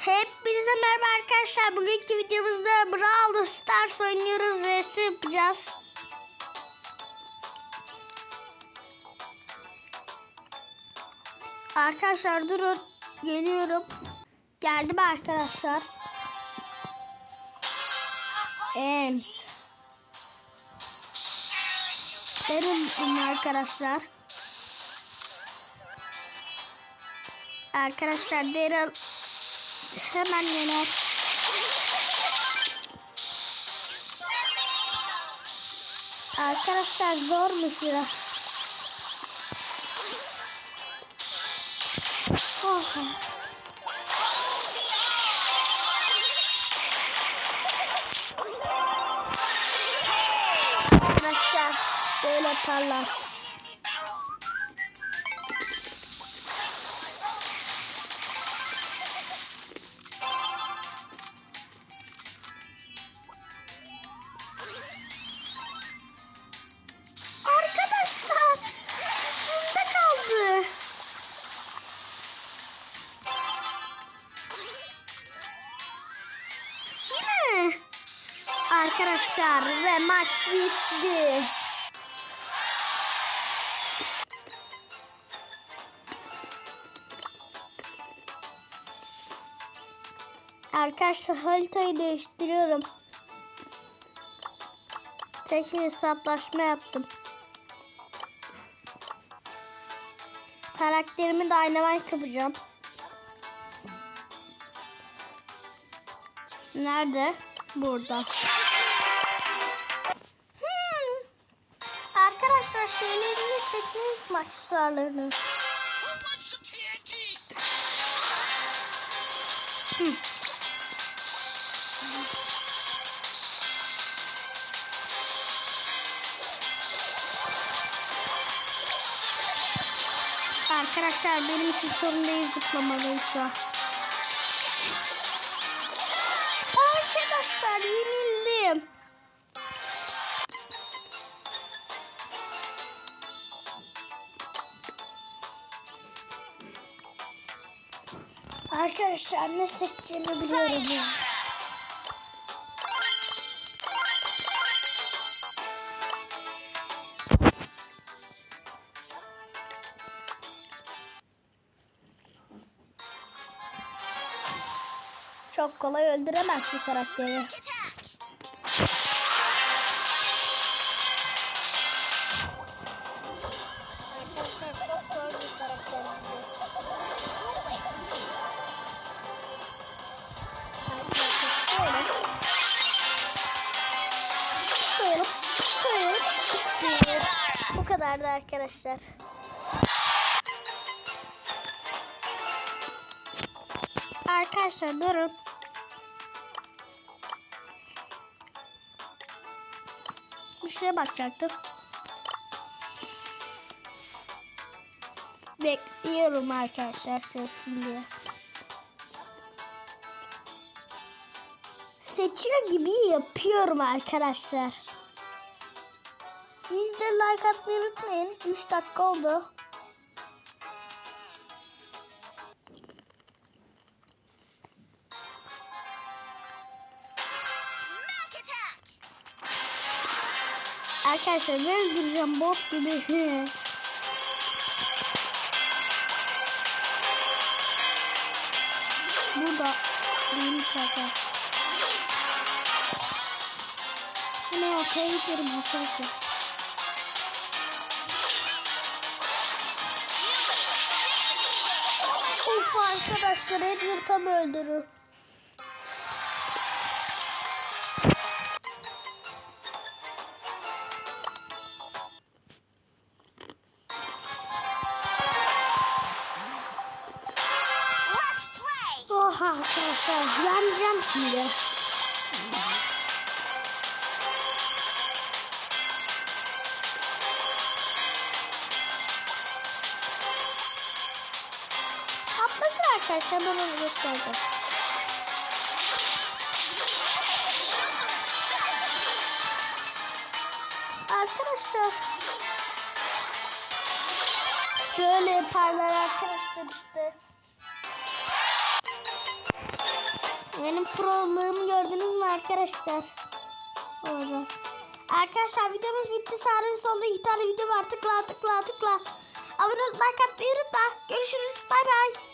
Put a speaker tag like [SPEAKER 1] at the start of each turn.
[SPEAKER 1] Hepinize merhaba arkadaşlar. Bugünkü videomuzda Brawl Stars oynuyoruz ve su yapacağız. Arkadaşlar durun. Geliyorum. Geldim arkadaşlar. Ems. Benim arkadaşlar. Arkadaşlar Daryl hemen yener. Arkadaşlar zormuş biraz. Oh. Arkadaşlar böyle yaparlar. Arkadaşlar ve maç bitti. Arkadaşlar haritayı değiştiriyorum. Tek hesaplaşma yaptım. Karakterimi Dynamite yapacağım. Nerede? Burada. Şeylerini sekmek aksesuarlarını. Hmm. Arkadaşlar benim için sorun değil zıplamalıysa. Arkadaşlar yenildim. Arkadaşlar ne sektiğimi biliyorum ya. Çok kolay öldüremez bu karakteri. Kadardı arkadaşlar. Arkadaşlar durun. Bir şeye bakacaktım. Bekliyorum arkadaşlar sesini diye. Seçiyor gibi yapıyorum arkadaşlar. Siz de like atmayı unutmayın. 3 dakika oldu. Arkadaşlar ben duracağım bot gibi. Burada değilmiş şaka. Hemen ortaya giderim arkadaşlar. Of arkadaşlar Edward tam öldürür. Oh arkadaşlar yanacağım şimdi. Arkadaşlar ben onu göstereceğim. Arkadaşlar böyle yaparlar arkadaşlar işte. Benim proluğumu gördünüz mü arkadaşlar? Orada. Arkadaşlar videomuz bitti. Sağda solda iki tane video var. Tıkla tıkla tıkla. Abone ol, like atmayı unutma. Görüşürüz. Bay bay.